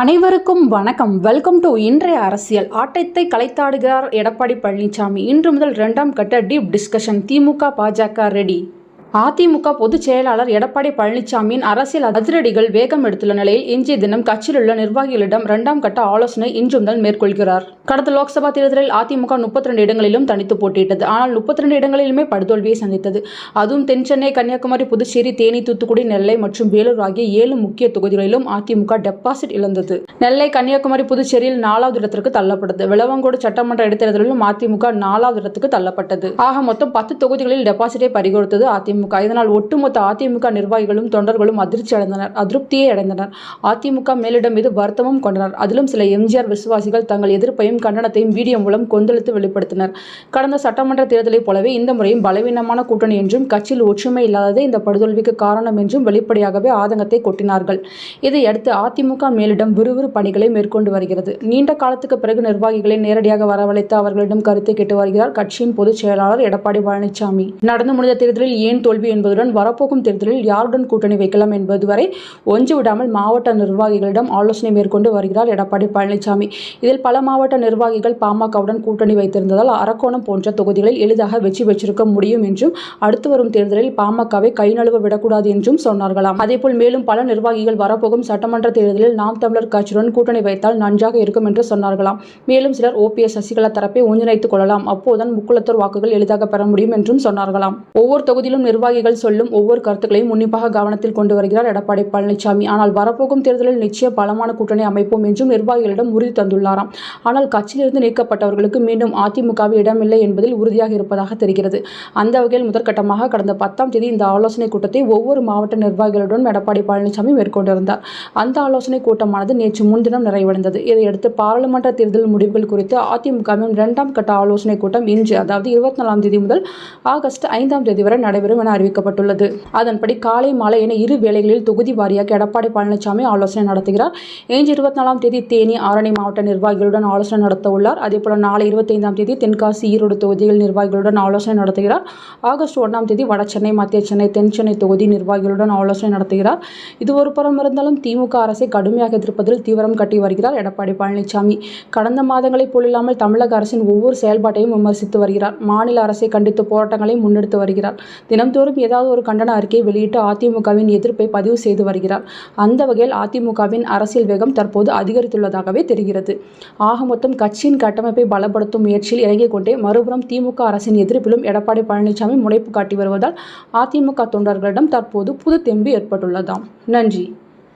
அனைவருக்கும் வணக்கம். Welcome to இன்றைய அரசியல். ஆட்டத்தை கலைத்தாடுகிறார் எடப்பாடி பழனிசாமி இன்று முதல் இரண்டாம் கட்ட டீப் டிஸ்கஷன் திமுக பாஜக ரெடி அதிமுக பொதுச் செயலாளர் எடப்பாடி பழனிசாமியின் அரசியல் அதிரடிகள் வேகம் எடுத்துள்ள நிலையில் இன்றைய தினம் கட்சியில் உள்ள நிர்வாகிகளிடம் இரண்டாம் கட்ட ஆலோசனை இன்று முதல் மேற்கொள்கிறார். கடந்த லோக்சபா தேர்தலில் அதிமுக முப்பத்தி ரெண்டு இடங்களிலும் தனித்து போட்டியிட்டது. ஆனால் முப்பத்தி ரெண்டு இடங்களிலுமே படுதோல்வியை சந்தித்தது. அதுவும் தென் சென்னை கன்னியாகுமரி புதுச்சேரி தேனி தூத்துக்குடி நெல்லை மற்றும் வேலூர் ஆகிய ஏழு முக்கிய தொகுதிகளிலும் அதிமுக டெபாசிட் இழந்தது. நெல்லை கன்னியாகுமரி புதுச்சேரியில் நாலாவது இடத்திற்கு தள்ளப்பட்டது. விளவங்கோடு சட்டமன்ற இடைத்தேர்தலிலும் அதிமுக நாலாவது இடத்துக்கு தள்ளப்பட்டது. ஆக மொத்தம் பத்து தொகுதிகளில் டெபாசிட்டை பறிகொடுத்தது அதிமுக. இதனால் ஒட்டுமொத்த அதிமுக நிர்வாகிகளும் தொண்டர்களும் அதிர்ச்சி அடைந்தனர். அதிருப்தியை அடைந்தனர். அதிமுக மேலிடம் மீது வருத்தமும் கொண்டனர். அதிலும் சில எம்ஜிஆர் விசுவாசிகள் தங்கள் எதிர்ப்பையும் கண்டனத்தையும் வீடியோ மூலம் கொந்தளித்து வெளிப்படுத்தினர். கடந்த சட்டமன்ற தேர்தலைப் போலவே இந்த முறையும் பலவீனமான கூட்டணி என்றும் கட்சியில் ஒற்றுமை இல்லாததே இந்த படுதோல்விக்கு காரணம் என்றும் வெளிப்படையாகவே ஆதங்கத்தை கொட்டினார்கள். இதையடுத்து அதிமுக மேலிடம் விறுவிறு பணிகளை மேற்கொண்டு வருகிறது. நீண்ட காலத்துக்கு பிறகு நிர்வாகிகளை நேரடியாக வரவழைத்து அவர்களிடம் கருத்தை கேட்டு வருகிறார் கட்சியின் பொதுச் செயலாளர் எடப்பாடி பழனிசாமி. நடந்து முடிந்த தேர்தலில் ஏன் தோல்வி என்பதுடன் வரப்போகும் தேர்தலில் யாருடன் கூட்டணி வைக்கலாம் என்பது வரை ஒன்று விடாமல் மாவட்ட நிர்வாகிகளிடம் ஆலோசனை மேற்கொண்டு வருகிறார் எடப்பாடி பழனிசாமி. இதில் பல மாவட்ட நிர்வாகிகள் பாமகவுடன் கூட்டணி வைத்திருந்ததால் அரக்கோணம் போன்ற தொகுதிகளில் எளிதாக வெற்றி பெற்றிருக்க முடியும் என்றும் அடுத்து வரும் தேர்தலில் பாமகவை கை நழுவ விடக்கூடாது என்றும் சொன்னார்களாம். அதேபோல் மேலும் பல நிர்வாகிகள் வரப்போகும் சட்டமன்ற தேர்தலில் நாம் தமிழர் கட்சியுடன் கூட்டணி வைத்தால் நன்றாக இருக்கும் என்று சொன்னார்களாம். மேலும் சிலர் ஓபிஎஸ் சசிகலா தரப்பை ஒன்றிணைத்துக் கொள்ளலாம். அப்போதுதான் முக்குளத்தூர் வாக்குகள் எளிதாக பெற முடியும் என்றும் சொன்னார்களாம். ஒவ்வொரு தொகுதியிலும் நிர்வாகிகள் சொல்லும் ஒவ்வொரு கருத்துக்களையும் உன்னிப்பாக கவனத்தில் கொண்டு வருகிறார் எடப்பாடி பழனிசாமி. ஆனால் வரப்போகும் தேர்தலில் நிச்சய பலமான கூட்டணி அமைப்போம் என்றும் நிர்வாகிகளிடம் உறுதி தந்துள்ளாராம். ஆனால் கட்சியிலிருந்து நீக்கப்பட்டவர்களுக்கு மீண்டும் அதிமுகவில் இடமில்லை என்பதில் உறுதியாக இருப்பதாக தெரிகிறது. அந்த வகையில் முதற்கட்டமாக கடந்த பத்தாம் தேதி இந்த ஆலோசனை கூட்டத்தை ஒவ்வொரு மாவட்ட நிர்வாகிகளுடன் எடப்பாடி பழனிசாமி மேற்கொண்டிருந்தார். அந்த ஆலோசனை கூட்டமானது நேற்று முன்தினம் நிறைவடைந்தது. இதையடுத்து பாராளுமன்ற தேர்தல் முடிவுகள் குறித்து அதிமுகவின் இரண்டாம் கட்ட ஆலோசனை கூட்டம் இன்று அதாவது இருபத்தி நாலாம் தேதி முதல் ஆகஸ்ட் ஐந்தாம் தேதி வரை நடைபெறும் என அறிவிக்கப்பட்டுள்ளது. அதன்படி காலை மாலை என இரு வேளைகளில் தொகுதி வாரியாக எடப்பாடி பழனிசாமி ஆலோசனை நடத்துகிறார். ஏஞ்சி இருபத்தி நாலாம் தேதி தேனி ஆரணி மாவட்ட நிர்வாகிகளுடன் ஆலோசனை நடத்த உள்ளார். அதேபோல நாளை இருபத்தைந்தாம் தேதி தென்காசி ஈரோடு தொகுதிகள் நிர்வாகிகளுடன் ஆலோசனை நடத்துகிறார். ஆகஸ்ட் ஒன்றாம் தேதி வட சென்னை மத்திய சென்னை தென் சென்னை தொகுதி நிர்வாகிகளுடன் ஆலோசனை நடத்துகிறார். இது ஒரு புறம் இருந்தாலும் திமுக அரசை கடுமையாக எதிர்ப்பதில் தீவிரம் கட்டி வருகிறார் எடப்பாடி பழனிசாமி. கடந்த மாதங்களைப் போலில்லாமல் தமிழக அரசின் ஒவ்வொரு செயல்பாட்டையும் விமர்சித்து வருகிறார். மாநில அரசை கண்டித்து போராட்டங்களை முன்னெடுத்து வருகிறார். தினம்தோறும் ஏதாவது ஒரு கண்டன அறிக்கை வெளியிட்டு அதிமுகவின் எதிர்ப்பை பதிவு செய்து வருகிறார். அந்த வகையில் அதிமுகவின் அரசியல் வேகம் தற்போது அதிகரித்துள்ளதாகவே தெரிகிறது. ஆக மொத்தம் கட்சியின் கட்டமைப்பை பலப்படுத்தும் முயற்சியில் இறங்கிக் கொண்டே மறுபுறம் திமுக அரசின் எதிர்ப்பிலும் எடப்பாடி பழனிசாமி முனைப்பு காட்டி வருவதால் அதிமுக தொண்டர்களிடம் தற்போது புது தெம்பு ஏற்பட்டுள்ளதாம். நன்றி.